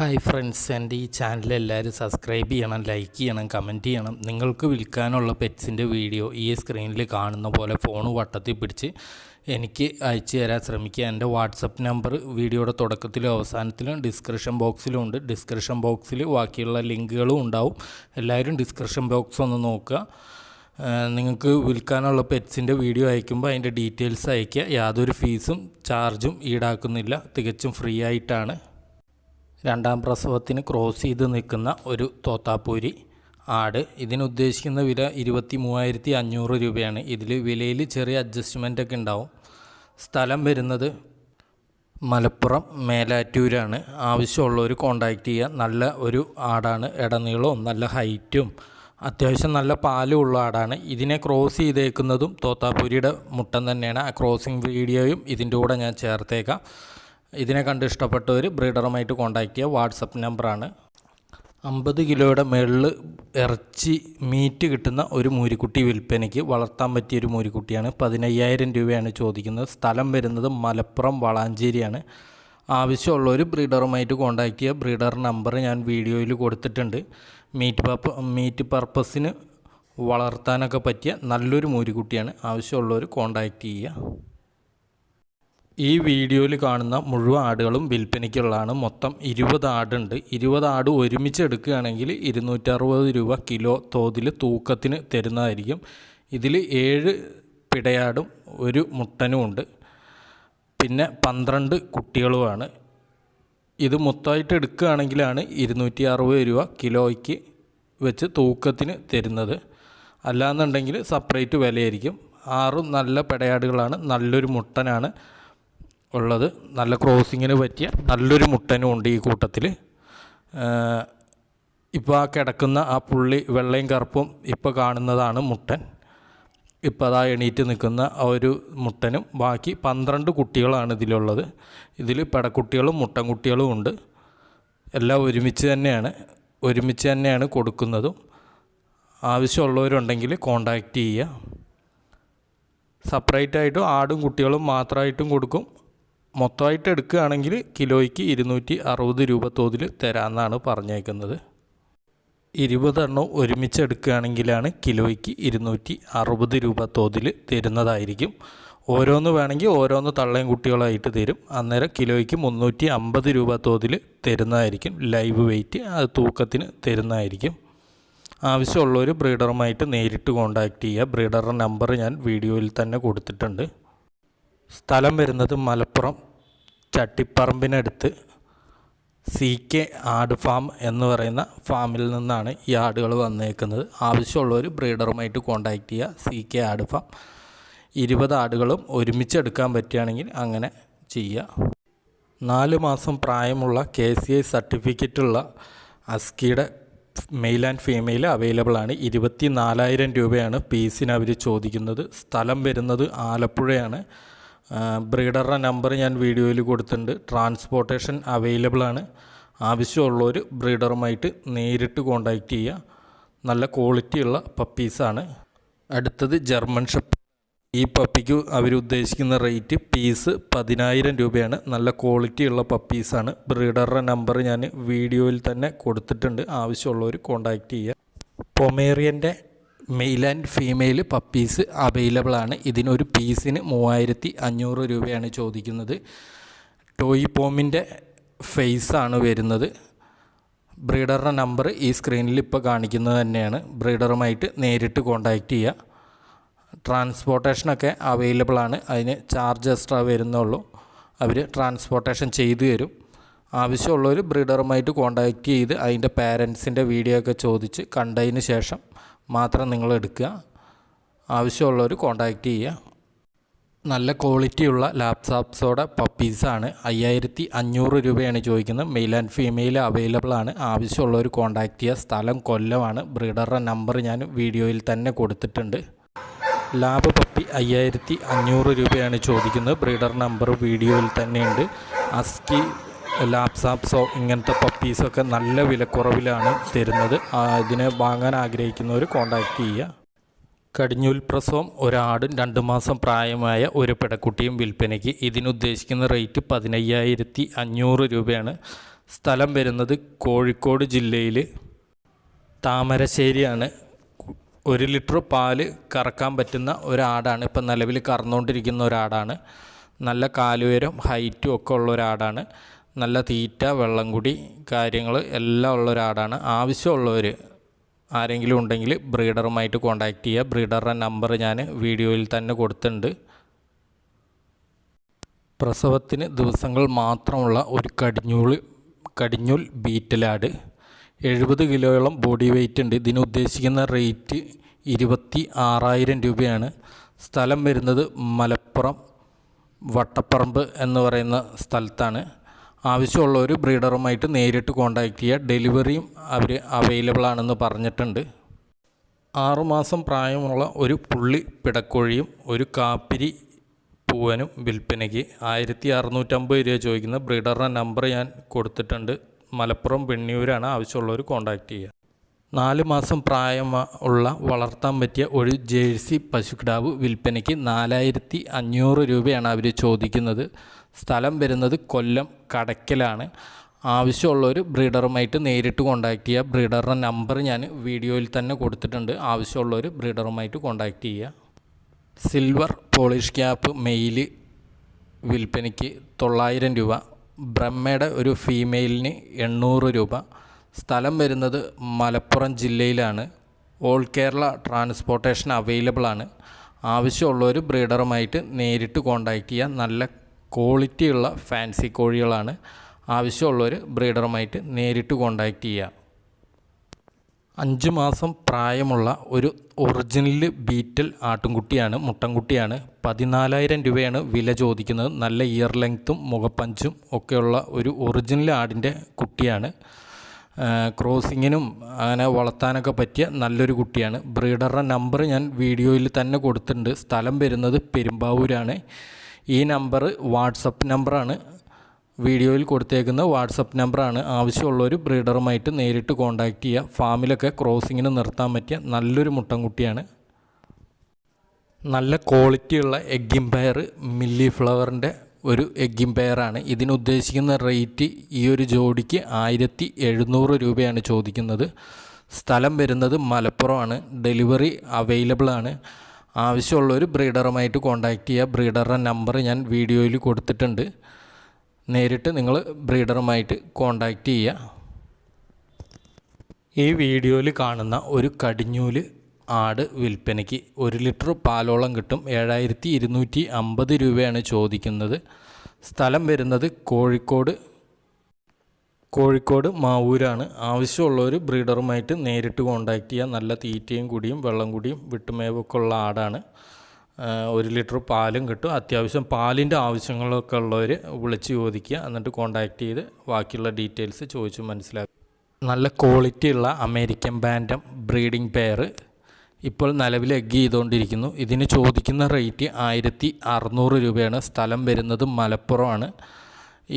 Hi friends എന്റെ ഈ channel എല്ലാവരും സബ്സ്ക്രൈബ് ചെയ്യണം ലൈക്ക് ചെയ്യണം കമന്റ് ചെയ്യണം. നിങ്ങൾക്ക് വിൽക്കാനുള്ള പെറ്റ്സിന്റെ വീഡിയോ ഈ സ്ക്രീനിൽ കാണുന്ന പോലെ ഫോൺ വട്ടത്തിൽ പിടിച്ച് എനിക്ക് അയച്ചു തരാൻ ശ്രമിക്കുക. എന്റെ വാട്സപ്പ് നമ്പർ വീഡിയോയുടെ തുടക്കത്തിലും അവസാനത്തിലും ഡിസ്ക്രിപ്ഷൻ ബോക്സിലും ഉണ്ട്. ഡിസ്ക്രിപ്ഷൻ ബോക്സിൽ ബാക്കിയുള്ള ലിങ്കുകളും ഉണ്ടാവും. എല്ലാവരും ഡിസ്ക്രിപ്ഷൻ ബോക്സ് ഒന്ന് നോക്കുക. നിങ്ങൾക്ക് വിൽക്കാനുള്ള പെറ്റ്സിന്റെ വീഡിയോ അയക്കുമ്പോൾ അതിന്റെ ഡീറ്റെയിൽസ് അയക്കുക യാതൊരു ഫീസും ചാർജും ഈടാക്കുന്നില്ല. തികച്ചും ഫ്രീ ആയിട്ടാണ്. രണ്ടാം പ്രസവത്തിന് ക്രോസ് ചെയ്ത് നിൽക്കുന്ന ഒരു തോത്താപ്പൂരി ആട്. ഇതിനുദ്ദേശിക്കുന്ന വില ഇരുപത്തി മൂവായിരത്തി അഞ്ഞൂറ് രൂപയാണ്. ഇതിൽ വിലയിൽ ചെറിയ അഡ്ജസ്റ്റ്മെന്റ് ഒക്കെ ഉണ്ടാവും. സ്ഥലം വരുന്നത് മലപ്പുറം മേലാറ്റൂരാണ്. ആവശ്യമുള്ളവർ കോണ്ടാക്ട് ചെയ്യുക. നല്ല ഒരു ആടാണ്. ഇടനീളവും നല്ല ഹൈറ്റും അത്യാവശ്യം നല്ല പാലും ഉള്ള ആടാണ്. ഇതിനെ ക്രോസ് ചെയ്തേക്കുന്നതും തോത്താപ്പൂരിയുടെ മുട്ടൻ തന്നെയാണ്. ആ ക്രോസിംഗ് വീഡിയോയും ഇതിന്റെ കൂടെ ഞാൻ ചേർത്തേക്കാം. ഇതിനെ കണ്ട് ഇഷ്ടപ്പെട്ടവർ ബ്രീഡറുമായിട്ട് കോൺടാക്ട് ചെയ്യുക. വാട്സപ്പ് നമ്പറാണ്. അമ്പത് കിലോയുടെ മുകളിൽ ഇറച്ചി മീറ്റ് കിട്ടുന്ന ഒരു മൂരിക്കുട്ടി വിൽപ്പനയ്ക്ക് വളർത്താൻ പറ്റിയ ഒരു മൂരിക്കുട്ടിയാണ്. പതിനയ്യായിരം രൂപയാണ് ചോദിക്കുന്നത്. സ്ഥലം വരുന്നത് മലപ്പുറം വളാഞ്ചേരിയാണ്. ആവശ്യമുള്ളവർ ബ്രീഡറുമായിട്ട് കോൺടാക്ട് ചെയ്യുക. ബ്രീഡർ നമ്പർ ഞാൻ വീഡിയോയിൽ കൊടുത്തിട്ടുണ്ട്. മീറ്റ് പർപ്പ മീറ്റ് പർപ്പസിന് വളർത്താനൊക്കെ പറ്റിയ നല്ലൊരു മൂരിക്കുട്ടിയാണ്. ആവശ്യമുള്ളവർ കോണ്ടാക്റ്റ് ചെയ്യുക. ഈ വീഡിയോയിൽ കാണുന്ന മുഴുവൻ ആടുകളും വിൽപ്പനയ്ക്കുള്ളതാണ്. മൊത്തം ഇരുപത് ആടുണ്ട്. ഇരുപത് ആട് ഒരുമിച്ച് എടുക്കുകയാണെങ്കിൽ ഇരുന്നൂറ്ററുപത് രൂപ കിലോ തോതിൽ തൂക്കത്തിന് തരുന്നതായിരിക്കും. ഇതിൽ ഏഴ് പിടയാടും ഒരു മുട്ടനും ഉണ്ട്. പിന്നെ പന്ത്രണ്ട് കുട്ടികളുമാണ്. ഇത് മൊത്തമായിട്ട് എടുക്കുകയാണെങ്കിലാണ് ഇരുന്നൂറ്റി അറുപത് രൂപ കിലോയ്ക്ക് വെച്ച് തൂക്കത്തിന് തരുന്നത്. അല്ലാന്നുണ്ടെങ്കിൽ സെപ്പറേറ്റ് വിലയായിരിക്കും. ആറും നല്ല പിടയാടുകളാണ് നല്ലൊരു മുട്ടനാണ്. ഉള്ളത്. നല്ല ക്രോസിങ്ങിന് പറ്റിയ നല്ലൊരു മുട്ടനും ഉണ്ട് ഈ കൂട്ടത്തിൽ ഇപ്പോൾ ആ കിടക്കുന്ന ആ പുള്ളി വെള്ളയും കറുപ്പും ഇപ്പോൾ കാണുന്നതാണ് മുട്ടൻ. ഇപ്പോൾ അതാ എണീറ്റ് നിൽക്കുന്ന ആ ഒരു മുട്ടനും. ബാക്കി പന്ത്രണ്ട് കുട്ടികളാണ് ഇതിലുള്ളത്. ഇതിൽ പെടക്കുട്ടികളും മുട്ടൻ കുട്ടികളും ഉണ്ട്. എല്ലാം ഒരുമിച്ച് തന്നെയാണ്. ഒരുമിച്ച് തന്നെയാണ് കൊടുക്കുന്നതും. ആവശ്യമുള്ളവരുണ്ടെങ്കിൽ കോണ്ടാക്റ്റ് ചെയ്യുക. സെപ്പറേറ്റ് ആയിട്ടും ആടും കുട്ടികളും മാത്രമായിട്ടും കൊടുക്കും. മൊത്തമായിട്ട് എടുക്കുകയാണെങ്കിൽ കിലോയ്ക്ക് ഇരുന്നൂറ്റി അറുപത് രൂപ തോതിൽ തരാമെന്നാണ് പറഞ്ഞേക്കുന്നത്. ഇരുപതെണ്ണം ഒരുമിച്ച് എടുക്കുകയാണെങ്കിലാണ് കിലോയ്ക്ക് ഇരുന്നൂറ്റി അറുപത് രൂപ തോതിൽ തരുന്നതായിരിക്കും. ഓരോന്ന് വേണമെങ്കിൽ ഓരോന്ന് തള്ളയും കുട്ടികളായിട്ട് തരും. അന്നേരം കിലോയ്ക്ക് മുന്നൂറ്റി അമ്പത് രൂപ തോതിൽ തരുന്നതായിരിക്കും. ലൈവ് വെയിറ്റ് അത് തൂക്കത്തിന് തരുന്നതായിരിക്കും. ആവശ്യമുള്ളവർ ബ്രീഡറുമായിട്ട് നേരിട്ട് കോൺടാക്റ്റ് ചെയ്യുക. ബ്രീഡറുടെ നമ്പർ ഞാൻ വീഡിയോയിൽ തന്നെ കൊടുത്തിട്ടുണ്ട്. സ്ഥലം വരുന്നത് മലപ്പുറം ചട്ടിപ്പറമ്പിനടുത്ത് സി കെ ആട് ഫാം എന്ന് പറയുന്ന ഫാമിൽ നിന്നാണ് ഈ ആടുകൾ വന്നേക്കുന്നത്. ആവശ്യമുള്ളവർ ബ്രീഡറുമായിട്ട് കോൺടാക്റ്റ് ചെയ്യുക. സി കെ ആട് ഫാം. ഇരുപത് ആടുകളും ഒരുമിച്ച് എടുക്കാൻ പറ്റുകയാണെങ്കിൽ അങ്ങനെ ചെയ്യുക. നാല് മാസം പ്രായമുള്ള കെ സി ഐ സർട്ടിഫിക്കറ്റുള്ള അസ്കിയുടെ മെയിൽ ആൻഡ് ഫീമെയിൽ അവൈലബിൾ ആണ്. ഇരുപത്തി നാലായിരം രൂപയാണ് പീസിന് അവർ ചോദിക്കുന്നത്. സ്ഥലം വരുന്നത് ആലപ്പുഴയാണ്. ബ്രീഡറുടെ നമ്പർ ഞാൻ വീഡിയോയിൽ കൊടുത്തിട്ടുണ്ട്. ട്രാൻസ്പോർട്ടേഷൻ അവൈലബിൾ ആണ്. ആവശ്യമുള്ളവർ ബ്രീഡറുമായിട്ട് നേരിട്ട് കോണ്ടാക്റ്റ് ചെയ്യുക. നല്ല ക്വാളിറ്റിയുള്ള പപ്പീസാണ് അടുത്തത് ജർമ്മൻ ഷെപ്പ് ഈ പപ്പിക്ക് അവരുദ്ദേശിക്കുന്ന റേറ്റ് പീസ് പതിനായിരം രൂപയാണ്. നല്ല ക്വാളിറ്റിയുള്ള പപ്പീസാണ് ബ്രീഡറുടെ നമ്പർ ഞാൻ വീഡിയോയിൽ തന്നെ കൊടുത്തിട്ടുണ്ട്. ആവശ്യമുള്ളവർ കോണ്ടാക്റ്റ് ചെയ്യുക. പൊമേറിയന്റെ male and female puppies available ആണ്. ഇതിനൊരു പീസിന് മൂവായിരത്തി അഞ്ഞൂറ് രൂപയാണ് ചോദിക്കുന്നത്. ടോയ് പോമിന്റെ ആണ് വരുന്നത്. ബ്രീഡറുടെ നമ്പർ ഈ സ്ക്രീനിൽ ഇപ്പോൾ കാണിക്കുന്നത് തന്നെയാണ്. ബ്രീഡറുമായിട്ട് നേരിട്ട് കോണ്ടാക്റ്റ് ചെയ്യുക ട്രാൻസ്പോർട്ടേഷനൊക്കെ അവൈലബിൾ ആണ്. അതിന് ചാർജ് എക്സ്ട്രാ വരുന്നുള്ളൂ. അവർ ട്രാൻസ്പോർട്ടേഷൻ ചെയ്തു തരും. ആവശ്യമുള്ളവർ ബ്രീഡറുമായിട്ട് കോണ്ടാക്റ്റ് ചെയ്ത് അതിന്റെ പാരൻസിന്റെ വീഡിയോ ഒക്കെ ചോദിച്ച് കണ്ടതിന് ശേഷം മാത്രം നിങ്ങൾ എടുക്കുക ആവശ്യമുള്ളവർ കോണ്ടാക്റ്റ് ചെയ്യുക. നല്ല ക്വാളിറ്റിയുള്ള ലാപ്ടോപ്സോടെ പപ്പീസാണ് അയ്യായിരത്തി അഞ്ഞൂറ് രൂപയാണ് ചോദിക്കുന്നത്. മെയിൽ ആൻഡ് ഫീമെയിൽ അവൈലബിൾ ആണ്. ആവശ്യമുള്ളവർ കോണ്ടാക്റ്റ് ചെയ്യുക. സ്ഥലം കൊല്ലമാണ്. ബ്രീഡറുടെ നമ്പർ ഞാൻ വീഡിയോയിൽ തന്നെ കൊടുത്തിട്ടുണ്ട്. ലാബ് പപ്പി അയ്യായിരത്തി അഞ്ഞൂറ് രൂപയാണ് ചോദിക്കുന്നത്. ബ്രീഡർ നമ്പർ വീഡിയോയിൽ തന്നെയുണ്ട്. അസ്കി ലാപ്സാപ്സോ ഇങ്ങനത്തെ പപ്പീസൊക്കെ നല്ല വിലക്കുറവിലാണ് തരുന്നത്. ഇതിനെ വാങ്ങാൻ ആഗ്രഹിക്കുന്നവർ കോണ്ടാക്ട് ചെയ്യുക. കടിഞ്ഞൂൽ പ്രസവം ഒരാടും രണ്ട് മാസം പ്രായമായ ഒരു പിടക്കുട്ടിയും വിൽപ്പനയ്ക്ക്. ഇതിനുദ്ദേശിക്കുന്ന റേറ്റ് പതിനയ്യായിരത്തി അഞ്ഞൂറ് രൂപയാണ്. സ്ഥലം വരുന്നത് കോഴിക്കോട് ജില്ലയിൽ താമരശ്ശേരിയാണ്. ഒരു ലിറ്റർ പാൽ കറക്കാൻ പറ്റുന്ന ഒരാടാണ്. ഇപ്പം നിലവിൽ കറന്നുകൊണ്ടിരിക്കുന്ന ഒരാടാണ്. നല്ല കാലുയരം ഹൈറ്റും ഒക്കെ ഉള്ള ഒരാടാണ്. നല്ല തീറ്റ വെള്ളം കുടി കാര്യങ്ങൾ എല്ലാം ഉള്ള ഒരാടാണ്. ആവശ്യമുള്ളവർ ആരെങ്കിലും ഉണ്ടെങ്കിൽ ബ്രീഡറുമായിട്ട് കോൺടാക്റ്റ് ചെയ്യുക. ബ്രീഡറുടെ നമ്പർ ഞാൻ വീഡിയോയിൽ തന്നെ കൊടുത്തിട്ടുണ്ട്. പ്രസവത്തിന് ദിവസങ്ങൾ മാത്രമുള്ള ഒരു കടിഞ്ഞൂൽ കടിഞ്ഞൂൽ ബീറ്റലാട് എഴുപത് കിലോയോളം ബോഡി വെയിറ്റ് ഉണ്ട്. ഇതിന് ഉദ്ദേശിക്കുന്ന റേറ്റ് ഇരുപത്തി ആറായിരം രൂപയാണ്. സ്ഥലം വരുന്നത് മലപ്പുറം വട്ടപ്പറമ്പ് എന്ന് പറയുന്ന സ്ഥലത്താണ്. ആവശ്യമുള്ളവർ ബ്രീഡറുമായിട്ട് നേരിട്ട് കോൺടാക്റ്റ് ചെയ്യുക. ഡെലിവറിയും അവർ അവൈലബിൾ ആണെന്ന് പറഞ്ഞിട്ടുണ്ട്. ആറുമാസം പ്രായമുള്ള ഒരു പുള്ളി പിടക്കോഴിയും ഒരു കാപ്പിരി പൂവനും വിൽപ്പനയ്ക്ക് ആയിരത്തി അറുന്നൂറ്റമ്പത് രൂപ ചോദിക്കുന്ന ബ്രീഡറുടെ നമ്പർ ഞാൻ കൊടുത്തിട്ടുണ്ട്. മലപ്പുറം വെണ്ണിയൂരാണ് ആവശ്യമുള്ളവർ കോൺടാക്റ്റ് ചെയ്യുക. നാല് മാസം പ്രായം ഉള്ള വളർത്താൻ പറ്റിയ ഒരു ജേഴ്സി പശുക്കിടാവ് വിൽപ്പനയ്ക്ക് നാലായിരത്തി അഞ്ഞൂറ് രൂപയാണ് അവർ ചോദിക്കുന്നത്. സ്ഥലം വരുന്നത് കൊല്ലം കടയ്ക്കലാണ് ആവശ്യമുള്ളവർ ബ്രീഡറുമായിട്ട് നേരിട്ട് കോൺടാക്റ്റ് ചെയ്യുക. ബ്രീഡറുടെ നമ്പർ ഞാൻ വീഡിയോയിൽ തന്നെ കൊടുത്തിട്ടുണ്ട്. ആവശ്യമുള്ളവർ ബ്രീഡറുമായിട്ട് കോൺടാക്റ്റ് ചെയ്യുക. സിൽവർ പോളിഷ് ക്യാപ്പ് മെയിൽ വിൽപ്പനയ്ക്ക് തൊള്ളായിരം രൂപ. ബ്രഹ്മയുടെ ഒരു ഫീമെയിലിന് എണ്ണൂറ് രൂപ. സ്ഥലം വരുന്നത് മലപ്പുറം ജില്ലയിലാണ്. ഓൾ കേരള ട്രാൻസ്പോർട്ടേഷൻ അവൈലബിൾ ആണ്. ആവശ്യമുള്ളവർ ബ്രീഡറുമായിട്ട് നേരിട്ട് കോൺടാക്റ്റ് ചെയ്യുക. നല്ല ക്വാളിറ്റിയുള്ള ഫാൻസി കോഴികളാണ് ആവശ്യമുള്ളവർ ബ്രീഡറുമായിട്ട് നേരിട്ട് കോണ്ടാക്റ്റ് ചെയ്യുക. അഞ്ച് മാസം പ്രായമുള്ള ഒരു ഒറിജിനൽ ബീറ്റൽ ആട്ടുംകുട്ടിയാണ് മുട്ടൻകുട്ടിയാണ് പതിനാലായിരം രൂപയാണ് വില ചോദിക്കുന്നത്. നല്ല ഇയർ ലെങ്ത്തും മുഖപ്പഞ്ചും ഒക്കെയുള്ള ഒരു ഒറിജിനൽ ആടിന്റെ കുട്ടിയാണ്. ക്രോസിങ്ങിനും അങ്ങനെ വളർത്താനൊക്കെ പറ്റിയ നല്ലൊരു കുട്ടിയാണ്. ബ്രീഡറുടെ നമ്പർ ഞാൻ വീഡിയോയിൽ തന്നെ കൊടുത്തിട്ടുണ്ട്. സ്ഥലം വരുന്നത് പെരുമ്പാവൂരാണ്. ഈ നമ്പർ വാട്സപ്പ് നമ്പറാണ്. വീഡിയോയിൽ കൊടുത്തേക്കുന്ന വാട്സപ്പ് നമ്പറാണ്. ആവശ്യമുള്ളൊരു ബ്രീഡറുമായിട്ട് നേരിട്ട് കോൺടാക്റ്റ് ചെയ്യുക. ഫാമിലൊക്കെ ക്രോസിങ്ങിന് നിർത്താൻ പറ്റിയ നല്ലൊരു മുട്ടൻകുട്ടിയാണ്. നല്ല ക്വാളിറ്റിയുള്ള എഗ്ഗിംപയർ മില്ലി ഫ്ലവറിന്റെ ഒരു എഗ്ഗിംപയറാണ് ഇതിനുദ്ദേശിക്കുന്ന റേറ്റ് ഈ ഒരു ജോഡിക്ക് ആയിരത്തി എഴുന്നൂറ് രൂപയാണ് ചോദിക്കുന്നത്. സ്ഥലം വരുന്നത് മലപ്പുറമാണ്. ഡെലിവറി അവൈലബിൾ ആണ് ആവശ്യമുള്ളൊരു ബ്രീഡറുമായിട്ട് കോൺടാക്റ്റ് ചെയ്യുക ബ്രീഡറുടെ നമ്പർ ഞാൻ വീഡിയോയിൽ കൊടുത്തിട്ടുണ്ട്. നേരിട്ട് നിങ്ങൾ ബ്രീഡറുമായിട്ട് കോണ്ടാക്റ്റ് ചെയ്യുക ഈ വീഡിയോയിൽ കാണുന്ന ഒരു കടിഞ്ഞൂൽ ആട് വിൽപ്പനയ്ക്ക് ഒരു ലിറ്റർ പാലോളം കിട്ടും. ഏഴായിരത്തി ഇരുന്നൂറ്റി അമ്പത് രൂപയാണ് ചോദിക്കുന്നത്. സ്ഥലം വരുന്നത് കോഴിക്കോട് കോഴിക്കോട് മാവൂരാണ് ഒരു ബ്രീഡറുമായിട്ട് നേരിട്ട് കോണ്ടാക്റ്റ് ചെയ്യുക നല്ല തീറ്റയും കുടിയും വെള്ളം കുടിയും വിട്ടുമേവൊക്കെ ഉള്ള ആടാണ്. ഒരു ലിറ്റർ പാലും കിട്ടും. അത്യാവശ്യം പാലിന്റെ ആവശ്യങ്ങളൊക്കെ ഉള്ളവർ വിളിച്ച് ചോദിക്കുക. എന്നിട്ട് കോണ്ടാക്ട് ചെയ്ത് ബാക്കിയുള്ള ഡീറ്റെയിൽസ് ചോദിച്ച് മനസ്സിലാക്കുക. നല്ല ക്വാളിറ്റി ഉള്ള അമേരിക്കൻ ബാൻഡം ബ്രീഡിംഗ് പെയർ ഇപ്പോൾ നിലവിൽ എഗ് ചെയ്തുകൊണ്ടിരിക്കുന്നു ഇതിന് ചോദിക്കുന്ന റേറ്റ് ആയിരത്തി അറുന്നൂറ് രൂപയാണ്. സ്ഥലം വരുന്നത് മലപ്പുറമാണ്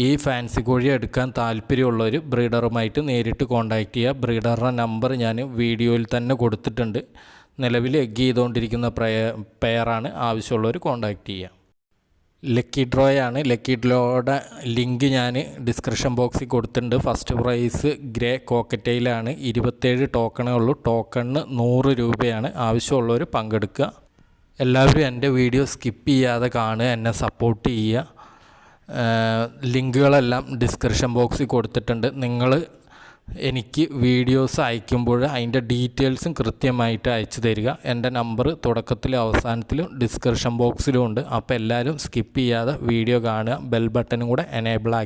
ഈ ഫാൻസി കോഴി എടുക്കാൻ താല്പര്യമുള്ളവർ ബ്രീഡറുമായിട്ട് നേരിട്ട് കോൺടാക്റ്റ് ചെയ്യുക. ബ്രീഡറുടെ നമ്പർ ഞാൻ വീഡിയോയിൽ തന്നെ കൊടുത്തിട്ടുണ്ട്. നിലവിൽ എഗ് ചെയ്തുകൊണ്ടിരിക്കുന്ന പ്രയ പെയറാണ് ആവശ്യമുള്ളവർ കോൺടാക്റ്റ് ചെയ്യുക. ലക്കി ഡ്രോയാണ് ലക്കി ഡ്രോയുടെ ലിങ്ക് ഞാൻ ഡിസ്ക്രിപ്ഷൻ ബോക്സിൽ കൊടുത്തിട്ടുണ്ട്. ഫസ്റ്റ് പ്രൈസ് ഗ്രേ കോക്കറ്റയിലാണ് ഇരുപത്തേഴ് ടോക്കണേ ഉള്ളൂ. ടോക്കണിന് നൂറ് രൂപയാണ്. ആവശ്യമുള്ളവർ പങ്കെടുക്കുക. എല്ലാവരും എന്റെ വീഡിയോ സ്കിപ്പ് ചെയ്യാതെ കാണുക. എന്നെ സപ്പോർട്ട് ചെയ്യുക. ലിങ്കുകളെല്ലാം ഡിസ്ക്രിപ്ഷൻ ബോക്സിൽ കൊടുത്തിട്ടുണ്ട്. നിങ്ങൾ എനിക്ക് വീഡിയോസ് അയക്കുമ്പോൾ അതിന്റെ ഡീറ്റെയിൽസും കൃത്യമായിട്ട് അയച്ചു തരിക. എന്റെ നമ്പർ തുടക്കത്തിലും അവസാനത്തിലും ഡിസ്ക്രിപ്ഷൻ ബോക്സിലും ഉണ്ട്. അപ്പോൾ എല്ലാവരും സ്കിപ്പ് ചെയ്യാതെ വീഡിയോ കാണുക. ബെൽ ബട്ടനും കൂടെ എനേബിൾ ആക്കി